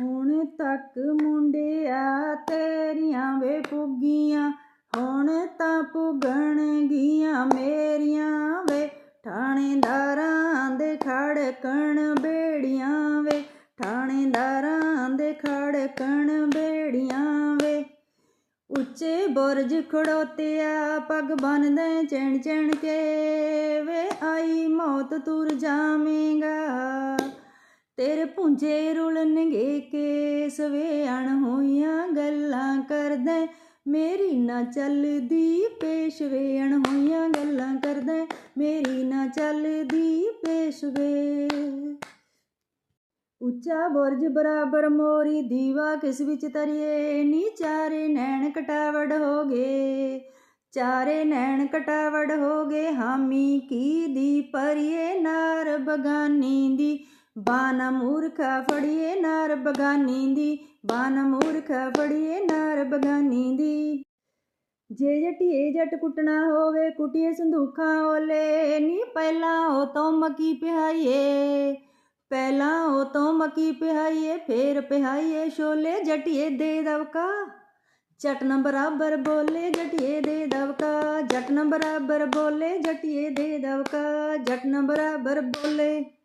ਹੁਣ ਤੱਕ ਮੁੰਡਿਆ ਤੇਰੀਆਂ ਵੇ ਪੁੱਗੀਆਂ, ਹੁਣ ਤਾਂ ਪੁੱਗਣ ਗੀਆਂ ਮੇਰੀਆਂ ਵੇ। ਥਾਣੇਦਾਰਾਂ ਦੇ ਖੜਕਣ ਬੇੜੀਆਂ ਵੇ ਥਾਣੇਦਾਰਾਂ ਦੇ ਖੜਕਣ ਬੇੜੀਆਂ ਵੇ। ਉੱਚੇ ਬੁਰਜ ਖੜੋਤਿਆ, ਪੱਗ ਬੰਨਦੇ ਚੈਣ ਚੈਣ ਕੇ ਵੇ। ਆਈ ਮੌਤ ਤੁਰ ਜਾਵੇਂਗਾ ਤੇਰੇ ਪੁੰਜੇ ਰੁਲਣਗੇ ਕੇਸ ਵੇ ਹੋਈਆਂ ਗੱਲਾਂ ਕਰਦੇ ਮੇਰੀ ਨਾ ਚੱਲਦੀ ਪੇਸ਼ ਵੇ ਹੋਈਆਂ ਗੱਲਾਂ ਕਰਦੇ ਮੇਰੀ ਨਾ ਚੱਲਦੀ ਪੇਸ਼ ਵੇ। ਉੱਚਾ ਬੁਰਜ ਬਰਾਬਰ ਮੋਰੀ ਦੀਵਾ ਕਿਸ ਵਿੱਚ ਤਰੀਏ ਨੀ ਚਾਰੇ ਨੈਣ ਕਟਾਵੜ ਹੋ ਗਏ। ਚਾਰੇ ਨੈਣ ਕਟਾਵੜ ਹੋ ਗਏ। ਹਾਮੀ ਕੀ ਦੀ ਪਰਿਏ ਨਾਰ ਬਗਾਨੀ ਦੀ ਬਾਨਾ ਮੂਰਖਾ ਫੜੀਏ ਨਾਰ ਬਗਾਨੀ ਦੀ, ਬਾਨਾ ਮੂਰਖ ਫੜੀਏ ਨਾਰ ਬਗਾਨੀ ਦੀ। ਜੇ ਜਟੀਏ ਜੱਟ ਕੁੱਟਣਾ ਹੋਵੇ, ਕੁੱਟੀਏ ਸੰਦੂਖਾਂ ਓਲੇ, ਨੀ ਪਹਿਲਾਂ ਉਹ ਤੋਂ ਮਕੀ ਪਿਹਾਈਏ ਪਹਿਲਾਂ ਉਹ ਤੋਂ ਮਕੀ ਪਿਹਾਈਏ ਫੇਰ ਪਿਹਾਈਏ ਛੋਲੇ, ਜਟੀਏ ਦੇ ਦਵਕਾ। ਜੱਟ ਨਾ ਬਰਾਬਰ ਬੋਲੇ, ਜਟੀਏ ਦੇ ਦਵਕਾ। ਜੱਟ ਨਾ ਬਰਾਬਰ ਬੋਲੇ, ਜਟੀਏ ਦੇ ਦਵਕਾ। ਜੱਟ ਨਾ ਬਰਾਬਰ ਬੋਲੇ।